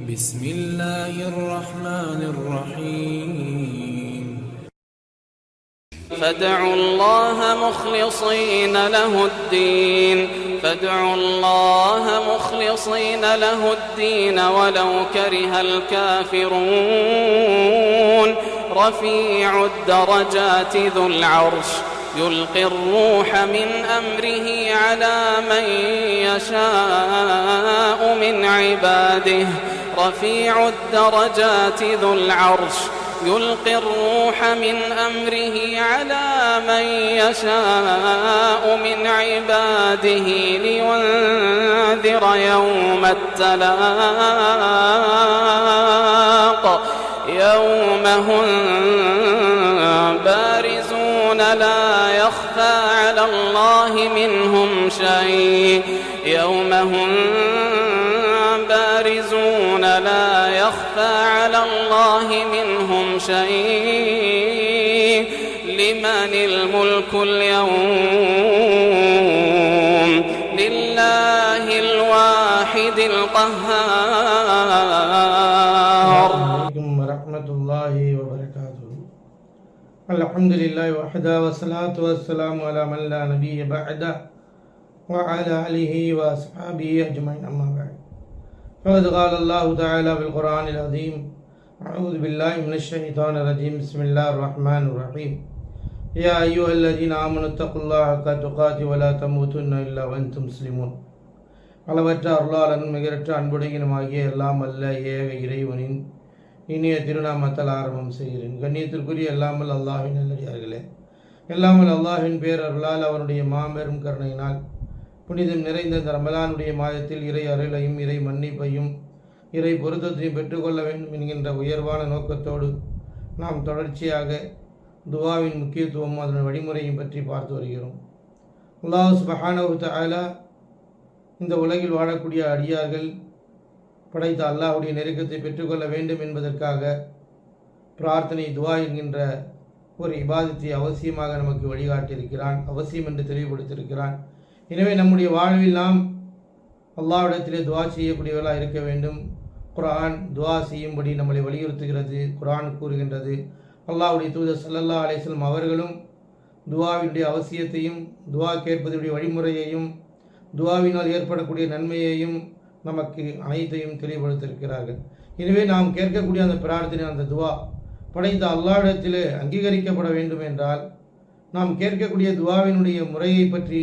بسم الله الرحمن الرحيم. فادعوا الله مخلصين له الدين. فادعوا الله مخلصين له الدين ولو كره الكافرون. رفيع الدرجات ذو العرش. يلقي الروح من أمره على من يشاء من عباده. رفيع الدرجات ذو العرش يلقي الروح من أمره على من يشاء من عباده لينذر يوم التلاق. يوم هم بارزون لا يخفى على الله منهم شيء. يوم هم بارزون لا يخفى على الله منهم شيء. لمن الملك اليوم؟ لله الواحد القهار. ورحمة الله وبركاته. الحمد لله وحده والصلاة والسلام على من لا نبي بعده وعلى آله وأصحابه أجمعين. أما بعد. فقد قال الله تعالى في القرآن العظيم أعوذ بالله من الشيطان الرجيم بسم الله الرحمن الرحيم يا أيها الذين آمنوا اتقوا الله حق تقاته ولا تموتن إلا وأنتم مسلمون அளவற்ற அருளாளன் மிகரற்ற அன்புடையனுமாகிய எல்லாம் அல்ல ஏக இறைவனின் இனிய திருநாமத்தால் ஆரம்பம் செய்கிறேன் கண்ணியத்திற்குரிய எல்லாமல் அல்லாஹின் நல்லடியார்களே எல்லாமல் அல்லாஹின் பேரருளால் அவனுடைய மாபெரும் கருணையினால் புனிதம் நிறைந்த இந்த ரமலானுடைய மாதத்தில் இறை அருளையும் இறை மன்னிப்பையும் இறை பொருத்தத்தையும் பெற்றுக்கொள்ள வேண்டும் என்கின்ற உயர்வான நோக்கத்தோடு நாம் தொடர்ச்சியாக துவாவின் முக்கியத்துவம் அதன் வழிமுறையும் பற்றி பார்த்து வருகிறோம். அல்லாஹ் சுபஹானஹு தஆலா இந்த உலகில் வாழக்கூடிய அடியார்கள் படைத்த அல்லாஹுடைய நெருக்கத்தை பெற்றுக்கொள்ள வேண்டும் என்பதற்காக பிரார்த்தனை துவா என்கின்ற ஒரு இபாதத்தை அவசியமாக நமக்கு வழிகாட்டியிருக்கிறான் அவசியம் என்று தெளிவுபடுத்தியிருக்கிறான். எனவே நம்முடைய வாழ்வில் நாம் அல்லாவிடத்திலே துவா செய்யக்கூடியவர்களாக இருக்க வேண்டும். குரான் துவா செய்யும்படி நம்மளை வலியுறுத்துகிறது குரான் கூறுகின்றது. அல்லாவுடைய தூதர் சல்லல்லா அலைஹி அவர்களும் துவாவினுடைய அவசியத்தையும் துவா கேட்பதனுடைய வழிமுறையையும் துவாவினால் ஏற்படக்கூடிய நன்மையையும் நமக்கு அனைத்தையும் தெளிவுபடுத்தியிருக்கிறார்கள். எனவே நாம் கேட்கக்கூடிய அந்த பிரார்த்தனை அந்த துவா படைத்த அல்லாவிடத்திலே அங்கீகரிக்கப்பட வேண்டும் என்றால் நாம் கேட்கக்கூடிய துவாவினுடைய முறையை பற்றி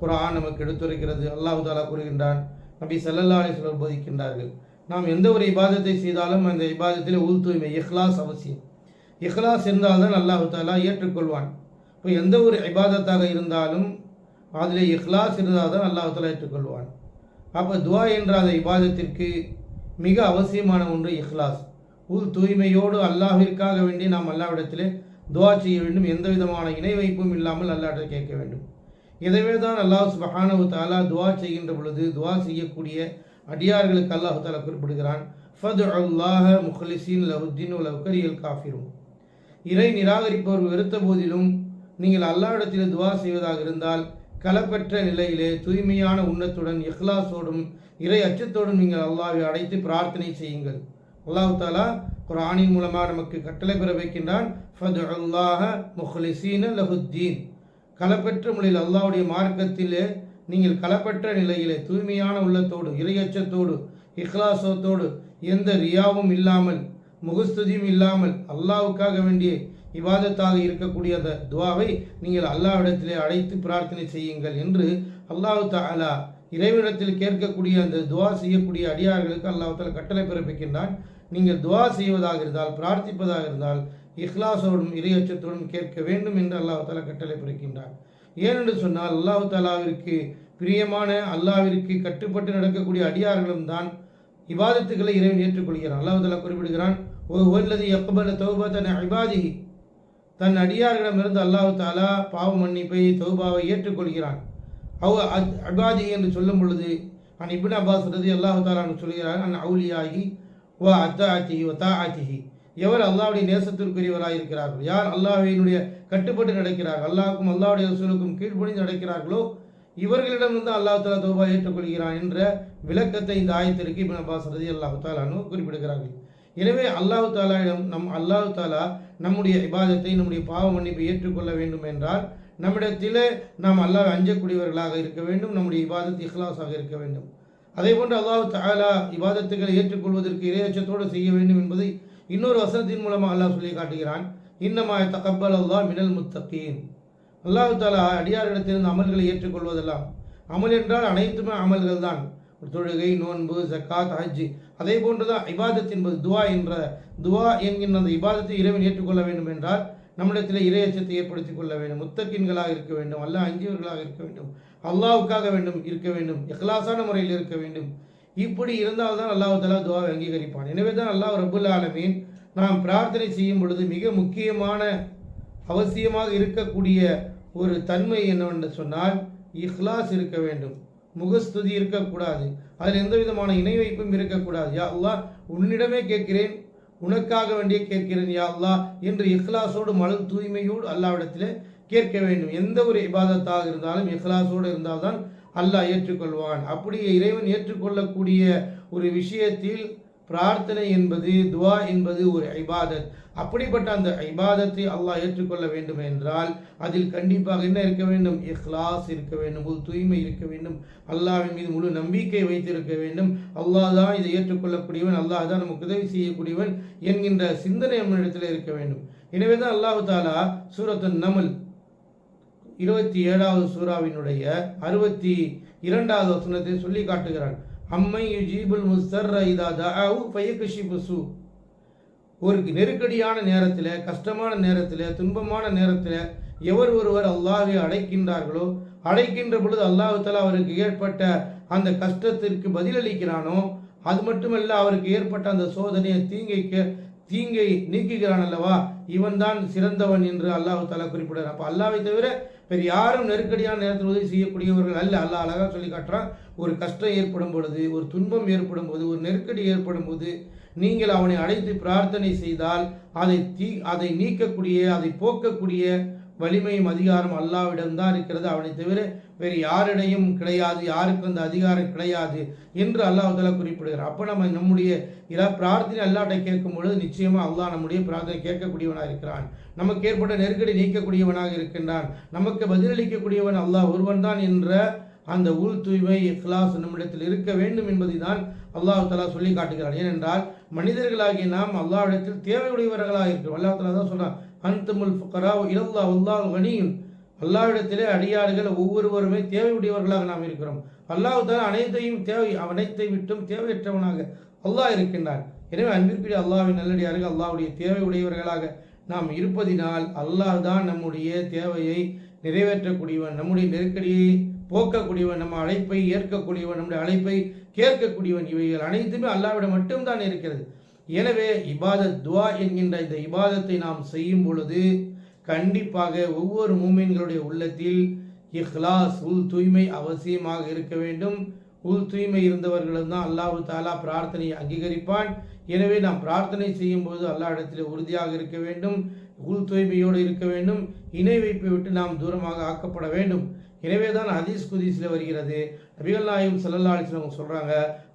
குரான் நமக்கு எடுத்துரைக்கிறது. அல்லாஹு தாலா கூறுகின்றான் நபி சல்லல்லா அலைஹி போதிக்கின்றார்கள். நாம் எந்த ஒரு இபாதத்தை செய்தாலும் அந்த இபாதத்தில் உள் தூய்மை இஹ்லாஸ் அவசியம். இஹ்லாஸ் இருந்தால்தான் அல்லாஹு தாலா ஏற்றுக்கொள்வான். இப்போ எந்த ஒரு இபாதத்தாக இருந்தாலும் அதில் இஹ்லாஸ் இருந்தால் தான் அல்லாஹு தாலா ஏற்றுக்கொள்வான். அப்போ துவா என்ற அந்த இபாதத்திற்கு மிக அவசியமான ஒன்று இஹ்லாஸ். உள் தூய்மையோடு அல்லாஹிற்காக வேண்டி நாம் அல்லாவிடத்திலே துவா செய்ய வேண்டும். எந்த விதமான இணை வைப்பும் இல்லாமல் அல்லாட்ட கேட்க வேண்டும். எனவே தான் அல்லாஹ் சுபஹானவு தாலா துவா செய்கின்ற பொழுது துவா செய்யக்கூடிய அடியார்களுக்கு அல்லாஹு தாலா குறிப்பிடுகிறான் ஃபது அல்லாஹ முஹ்லிசீன் லஹுத்தீன் உக்கரியல் காஃபிரும் இறை நிராகரிப்பவர் வெறுத்த போதிலும் நீங்கள் அல்லாஹிடத்தில் துவா செய்வதாக இருந்தால் களப்பற்ற நிலையிலே தூய்மையான உண்ணத்துடன் இஹ்லாஸோடும் இறை அச்சத்தோடும் நீங்கள் அல்லாஹ்வை அடைத்து பிரார்த்தனை செய்யுங்கள். அல்லாஹு தாலா குரானின் மூலமாக நமக்கு கட்டளை பெற வைக்கின்றான் ஃபது அல்லாஹ முஹ்லிசீன லஹுத்தீன் களப்பற்ற முறையில் அல்லாவுடைய மார்க்கத்திலே நீங்கள் களப்பற்ற நிலையிலே தூய்மையான உள்ளத்தோடு இறையச்சத்தோடு இஹ்லாசத்தோடு எந்த ரியாவும் இல்லாமல் முகஸ்துதியும் இல்லாமல் அல்லாவுக்காக வேண்டிய இவாதத்தாக இருக்கக்கூடிய அந்த துவாவை நீங்கள் அல்லாவிடத்திலே அழைத்து பிரார்த்தனை செய்யுங்கள் என்று அல்லாஹ் தாலா இறைவனிடத்தில் கேட்கக்கூடிய அந்த துவா செய்யக்கூடிய அடியார்களுக்கு அல்லாஹால கட்டளை பிறப்பிக்கின்றான். நீங்கள் துவா செய்வதாக இருந்தால் பிரார்த்திப்பதாக இருந்தால் இஹ்லாசோடும் இறையச்சத்தோடும் கேட்க வேண்டும் என்று அல்லாஹ் தாலா கட்டளை பிறக்கின்றான் ஏனென்று சொன்னால் அல்லாஹு தாலாவிற்கு பிரியமான அல்லாவிற்கு கட்டுப்பட்டு நடக்கக்கூடிய அடியார்களும் தான் இவாதத்துக்களை இறைவன் ஏற்றுக்கொள்கிறான். அல்லாஹு தாலா குறிப்பிடுகிறான் ஓ ஒல்லது எப்பபல தன் இபாதிஹி. தன் அடியார்களிடமிருந்து அல்லாஹு தாலா பாவ மன்னிப்பை தௌபாவை ஏற்றுக்கொள்கிறான். அவ் அபாதி என்று சொல்லும் பொழுது அன் இபின் அப்பாஸ் ரதி அல்லாஹு தாலான்னு சொல்கிறார் அன் அவுலியாகி வ அத்தாத்திஹி வ தாத்திஹி எவர் அல்லாவுடைய நேசத்திற்குரியவராக இருக்கிறார்கள் யார் அல்லாஹ்வினுடைய கட்டுப்பட்டு நடக்கிறார்கள்? அல்லாவுக்கும் அல்லாவுடைய ரசூலுக்கும் கீழ்ப்படிந்து நடக்கிறார்களோ இவர்களிடமிருந்து அல்லாஹ் தாலா தௌபா ஏற்றுக்கொள்கிறான் என்ற விளக்கத்தை இந்த ஆயத்திற்கு இப்ப அப்பாஸ் ரதி அல்லாஹு தாலானு குறிப்பிடுகிறார்கள். எனவே அல்லாஹு தாலாவிடம் நம் அல்லாஹு தாலா நம்முடைய இபாதத்தை நம்முடைய பாவ மன்னிப்பை ஏற்றுக்கொள்ள வேண்டும் என்றால் நம்மிடத்திலே நாம் அல்லாஹ் அஞ்சக்கூடியவர்களாக இருக்க வேண்டும் நம்முடைய இபாதத் இஹ்லாஸாக இருக்க வேண்டும். அதே போன்று அல்லாஹு தாலா இபாதத்துகளை ஏற்றுக்கொள்வதற்கு இரையச்சத்தோடு செய்ய வேண்டும் என்பதை இன்னொரு வசனத்தின் மூலமாக அல்லாஹ் சொல்லி காட்டுகிறான் இன்னமாய் தகப்பல் அல்லா மினல் முத்தகீன். அல்லாஹு தாலா அடியாரிடத்திலிருந்து அமல்களை ஏற்றுக்கொள்வதெல்லாம் அமல் என்றால் அனைத்துமே அமல்கள் தான். தொழுகை நோன்பு ஜக்காத் ஹஜ்ஜி அதே போன்றுதான் இபாதத் என்பது துவா என்ற துவா என்கின்ற அந்த இபாதத்தை இறைவன் ஏற்றுக்கொள்ள வேண்டும் என்றால் நம்மிடத்தில் இரையச்சத்தை ஏற்படுத்திக் கொள்ள வேண்டும். முத்தக்கின்களாக இருக்க வேண்டும் அல்ல அஞ்சியவர்களாக இருக்க வேண்டும் அல்லாவுக்காக வேண்டும் இருக்க வேண்டும் எக்லாசான முறையில் இருக்க வேண்டும். இப்படி இருந்தால் தான் அல்லாஹ் தலா துவாவை அங்கீகரிப்பான். எனவே தான் அல்லாஹ் ரபுல் ஆலமீன் நாம் பிரார்த்தனை செய்யும் பொழுது மிக முக்கியமான அவசியமாக இருக்கக்கூடிய ஒரு தன்மை என்னவென்று சொன்னால் இஹ்லாஸ் இருக்க வேண்டும். முகஸ்துதி இருக்கக்கூடாது. அதில் எந்த விதமான இணை வைப்பும் இருக்கக்கூடாது. யா அல்லா உன்னிடமே கேட்கிறேன் உனக்காக வேண்டிய கேட்கிறேன் யா அல்லா என்று இஹ்லாஸோடு மழு தூய்மையோடு அல்லாவிடத்தில் கேட்க வேண்டும். எந்த ஒரு இபாதத்தாக இருந்தாலும் இஹ்லாஸோடு இருந்தால்தான் அல்லாஹ் ஏற்றுக்கொள்வான். அப்படியே இறைவன் ஏற்றுக்கொள்ளக்கூடிய ஒரு விஷயத்தில் பிரார்த்தனை என்பது துவா என்பது ஒரு ஐபாதத் அப்படிப்பட்ட அந்த ஐபாதத்தை அல்லாஹ் ஏற்றுக்கொள்ள வேண்டும் என்றால் அதில் கண்டிப்பாக என்ன இருக்க வேண்டும்? இஹ்லாஸ் இருக்க வேண்டும் ஒரு தூய்மை இருக்க வேண்டும். அல்லாஹ்வின் மீது முழு நம்பிக்கை வைத்திருக்க வேண்டும். அல்லாஹ் தான் இதை ஏற்றுக்கொள்ளக்கூடியவன் அல்லாஹ் தான் நமக்கு உதவி செய்யக்கூடியவன் என்கின்ற சிந்தனை நம்மிடத்தில் இருக்க வேண்டும். எனவே தான் அல்லாஹு தாலா சூரத்து நமல் இருபத்தி ஏழாவது சூறாவினுடைய அறுபத்தி இரண்டாவது வசனத்தை சொல்லி காட்டுகிறான். அம்மை யுஜீபுல் முஸ்தர் இதா தஆவு ஃபயக்ஷிஃபு சூ. ஒரு நெருக்கடியான நேரத்தில் கஷ்டமான நேரத்தில் துன்பமான நேரத்தில் எவர் ஒருவர் அல்லாஹை அடைக்கின்றார்களோ அடைக்கின்ற பொழுது அல்லாஹால அவருக்கு ஏற்பட்ட அந்த கஷ்டத்திற்கு பதிலளிக்கிறானோ அது மட்டுமல்ல அவருக்கு ஏற்பட்ட அந்த சோதனையை தீங்கைக்கு தீங்கை நீக்குகிறான் அல்லவா? இவன் தான் சிறந்தவன் என்று அல்லாஹு தாலா குறிப்பிடுறான் அப்போ அல்லாவை தவிர வேறு யாரும் நெருக்கடியான நேரத்தில் உதவி செய்யக்கூடியவர்கள் அல்ல. அல்ல அழகாக சொல்லி காட்டுறான் ஒரு கஷ்டம் ஏற்படும் பொழுது ஒரு துன்பம் ஏற்படும் போது ஒரு நெருக்கடி ஏற்படும் போது நீங்கள் அவனை அழைத்து பிரார்த்தனை செய்தால் அதை தீ அதை நீக்கக்கூடிய அதை போக்கக்கூடிய வலிமையும் அதிகாரம் அல்லாவிடம்தான் இருக்கிறது. அவனை தவிர வேறு யாரிடையும் கிடையாது யாருக்கு அந்த அதிகாரம் கிடையாது என்று அல்லாஹ் தலா குறிப்பிடுகிறார். அப்போ நம்ம நம்முடைய இரா பிரார்த்தனை அல்லாட்ட கேட்கும் பொழுது நிச்சயமாக அல்லாஹ் நம்முடைய பிரார்த்தனை கேட்கக்கூடியவனாக இருக்கிறான். நமக்கு ஏற்பட்ட நெருக்கடி நீக்கக்கூடியவனாக இருக்கின்றான். நமக்கு பதிலளிக்கக்கூடியவன் அல்லாஹ் ஒருவன் தான் என்ற அந்த உள் தூய்மை இஹ்லாஸ் நம்மிடத்தில் இருக்க வேண்டும் என்பதை தான் அல்லாஹ் தலா சொல்லி காட்டுகிறார் ஏனென்றால் மனிதர்களாகிய நாம் அல்லாஹ்விடத்தில் தேவையுடையவர்களாக இருக்கிறோம். அல்லாஹ் தலா தான் சொல்கிறான் அந்தமுல் ஃபுக்கரா இல்லா அல்லாஹ் கனியும் அல்லாவிடத்திலே அடியார்கள் ஒவ்வொருவருமே தேவையுடையவர்களாக நாம் இருக்கிறோம். அல்லாஹ் தான் அனைத்தையும் தேவை அனைத்தை விட்டும் தேவையற்றவனாக அல்லாஹ் இருக்கின்றான். எனவே அன்பிற்குரிய அல்லாவின் நல்லடியார்கள் அல்லாவுடைய தேவை உடையவர்களாக நாம் இருப்பதினால் அல்லாஹ் தான் நம்முடைய தேவையை நிறைவேற்றக்கூடியவன் நம்முடைய நெருக்கடியை போக்கக்கூடியவன் நம்ம அழைப்பை ஏற்கக்கூடியவன் நம்முடைய அழைப்பை கேட்கக்கூடியவன். இவைகள் அனைத்துமே அல்லாவிடம் மட்டும்தான் இருக்கிறது. எனவே இபாதத் துவா என்கின்ற இந்த இபாதத்தை நாம் செய்யும் பொழுது கண்டிப்பாக ஒவ்வொரு மூமின்களுடைய உள்ளத்தில் இஹ்லாஸ் உள் தூய்மை அவசியமாக இருக்க வேண்டும். உள் தூய்மை இருந்தவர்களும் தான் அல்லாஹு தாலா பிரார்த்தனையை அங்கீகரிப்பான். எனவே நாம் பிரார்த்தனை செய்யும் போது அல்லா இடத்தில் உறுதியாக இருக்க வேண்டும் உள் தூய்மையோடு இருக்க வேண்டும் இணை வைப்பை விட்டு நாம் தூரமாக ஆக்கப்பட வேண்டும். எனவே தான் ஹதீஸ் குதீஸில் வருகிறது. நபிகள் நாயும் சல்லல்லா அலிஸ்லாம் சொல்கிறாங்க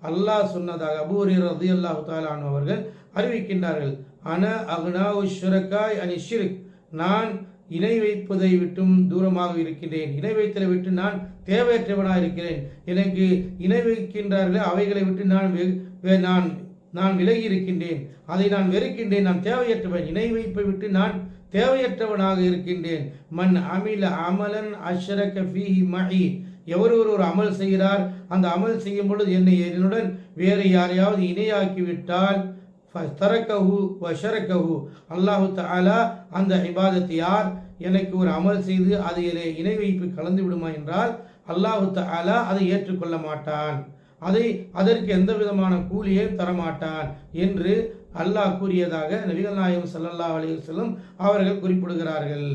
அல்லாஹ் சொன்னதாக அபூரி ரதி அல்லாஹு தாலான் அவர்கள் அறிவிக்கின்றார்கள் அன அக்னா உஷ்ரக்காய் அனி ஷிரிக். நான் இணை வைப்பதை விட்டும் தூரமாக இருக்கின்றேன். இணை வைத்தலை விட்டு நான் தேவையற்றவனாக இருக்கிறேன். எனக்கு இணை வைக்கின்றார்களே. அவைகளை விட்டு நான் வெ- நான் நான் விலகி இருக்கின்றேன். அதை நான் வெறுக்கின்றேன். நான் தேவையற்றவன். இணை வைப்பை விட்டு நான் தேவையற்றவனாக இருக்கின்றேன். மண் அமில அமலன் அஷ்ரக ஃபீஹி மஹி. எவர் ஒரு அமல் செய்கிறார். அந்த அமல் செய்யும் பொழுது என்னை என்னுடன் வேறு யாரையாவது இணையாக்கிவிட்டால் விட்டால் தரக்கஹு வஷரக்கஹு அல்லாஹு தாலா அந்த இபாதத்தை யார்? எனக்கு ஒரு அமல் செய்து அதிலே இணை வைப்பு கலந்து விடுமா என்றால் அல்லாஹு தாலா அதை ஏற்றுக்கொள்ள மாட்டான். அதை அதற்கு எந்த விதமான கூலியையும் தரமாட்டான் என்று அல்லாஹ் கூறியதாக நபிகள் நாயகம் சல்லல்லா அலைஹி அவர்கள் குறிப்பிடுகிறார்கள்.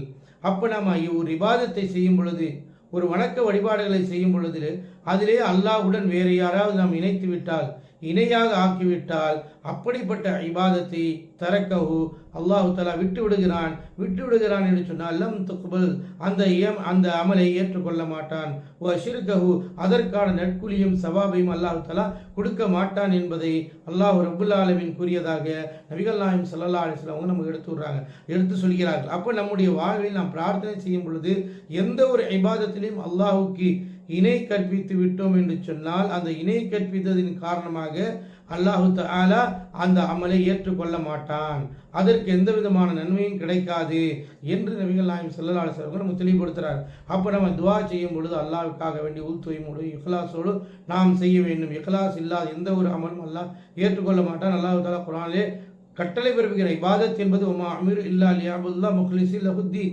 அப்போ நம்ம ஒரு இபாதத்தை செய்யும் பொழுது ஒரு வணக்க வழிபாடுகளை செய்யும் பொழுது அதிலே அல்லாஹ்வுடன் வேறு யாராவது நாம் இணைத்து விட்டால் இணையாக ஆக்கிவிட்டால் அப்படிப்பட்ட இபாதத்தை தரக்கவு அல்லாஹு தலா விட்டு விடுகிறான் விட்டு விடுகிறான் என்று சொன்னால் லம் துக்பல் அந்த ஏம் அந்த அமலை ஏற்றுக்கொள்ள மாட்டான். ஓ அஷிர்கஹு அதற்கான நற்குலியும் சவாபையும் அல்லாஹு தலா கொடுக்க மாட்டான் என்பதை அல்லாஹ் ரபுல் ஆலமின் கூறியதாக நபிகள் நாயம் சல்லா அலிஸ்லாம் அவங்க நமக்கு எடுத்து விடுறாங்க எடுத்து சொல்கிறார்கள். அப்போ நம்முடைய வாழ்வில் நாம் பிரார்த்தனை செய்யும் பொழுது எந்த ஒரு இபாதத்திலையும் அல்லாஹுக்கு இணை கற்பித்து விட்டோம் என்று சொன்னால் அந்த இணை கற்பித்ததின் காரணமாக அல்லாஹு தாலா அந்த அமலை ஏற்றுக்கொள்ள மாட்டான். அதற்கு எந்த விதமான நன்மையும் கிடைக்காது என்று நபிகள் நாயம் செல்லலாள சிலவங்க நம்ம தெளிவுபடுத்துகிறார் அப்போ நம்ம துவா செய்யும் பொழுது அல்லாவுக்காக வேண்டி உள்துவையோடு இஹ்லாஸோடு நாம் செய்ய வேண்டும். இஹ்லாஸ் இல்லாத எந்த ஒரு அமலும் அல்லாஹ் ஏற்றுக்கொள்ள மாட்டான். அல்லாஹு தாலா குரானிலே கட்டளை பிறப்புகிற இபாதத் என்பது உமா அமீர் இல்லா லியாபுல்லா முஹ்லிசி லஹுத்தி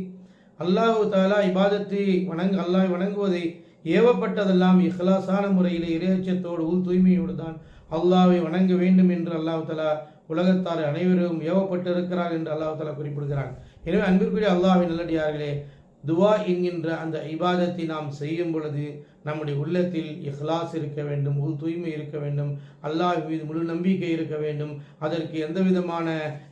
அல்லாஹு தாலா இபாதத்தை வணங்கு அல்லாஹ் வணங்குவதை ஏவப்பட்டதெல்லாம் இஹ்லாசான முறையில் இறையச்சத்தோடு உள் தூய்மையோடு தான் அல்லாவை வணங்க வேண்டும் என்று அல்லாஹ் தலா உலகத்தார் அனைவரும் ஏவப்பட்டிருக்கிறார் என்று அல்லாஹ் தலா குறிப்பிடுகிறான். எனவே அன்பிற்குரிய அல்லாஹின் நல்லடியார்களே துவா என்கின்ற அந்த இபாதத்தை நாம் செய்யும் பொழுது நம்முடைய உள்ளத்தில் இஹ்லாஸ் இருக்க வேண்டும் உள் தூய்மை இருக்க வேண்டும் அல்லாஹ் மீது முழு நம்பிக்கை இருக்க வேண்டும் அதற்கு எந்த விதமான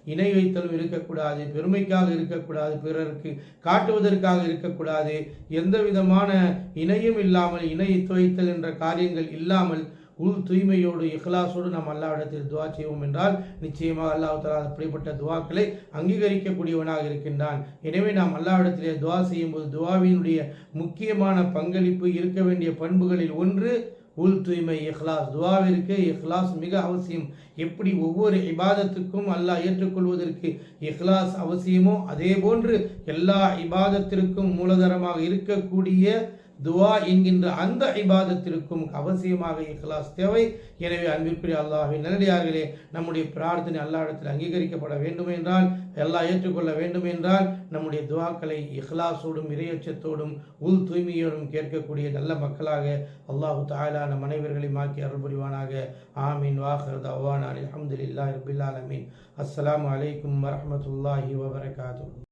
இணை வைத்தலும் இருக்கக்கூடாது பெருமைக்காக இருக்கக்கூடாது பிறருக்கு காட்டுவதற்காக இருக்கக்கூடாது எந்த விதமான இணையும் இல்லாமல் இணை வைத்தல் என்ற காரியங்கள் இல்லாமல் உள் தூய்மையோடு இஹ்லாசோடு நாம் அல்லாவிடத்தில் துவா செய்வோம் என்றால் நிச்சயமாக அல்லாஹ் தலா அப்படிப்பட்ட துவாக்களை அங்கீகரிக்கக்கூடியவனாக இருக்கின்றான். எனவே நாம் அல்லாவிடத்திலே துவா செய்யும்போது துவாவினுடைய முக்கியமான பங்களிப்பு இருக்க வேண்டிய பண்புகளில் ஒன்று உள் தூய்மை இஹ்லாஸ். துவாவிற்கு இஹ்லாஸ் மிக அவசியம். எப்படி ஒவ்வொரு இபாதத்துக்கும் அல்லாஹ் ஏற்றுக்கொள்வதற்கு இஹ்லாஸ் அவசியமோ அதே போன்று எல்லா இபாதத்திற்கும் மூலதனமாக இருக்கக்கூடிய துவா என்கின்ற அந்த இபாதத்திற்கும் அவசியமாக இஹ்லாஸ் தேவை. எனவே அன்பிற்குரிய அல்லாஹின் நல்லடியார்களே நம்முடைய பிரார்த்தனை அல்லாஹிடத்தில் அங்கீகரிக்கப்பட வேண்டும் என்றால் எல்லாம் ஏற்றுக்கொள்ள வேண்டும் என்றால் நம்முடைய துவாக்களை இஹ்லாஸோடும் இறையச்சத்தோடும் உள் தூய்மையோடும் கேட்கக்கூடிய நல்ல மக்களாக அல்லாஹு தாலா நம் அனைவர்களையும் ஆக்கி அருள் புரிவானாக. ஆமீன். வாஹர் தவான். அலி அஹமதுல்லா ரபில் ஆலமீன். அஸ்லாம் வலைக்கம் வரமத்துல்லாஹி வபரகாத்து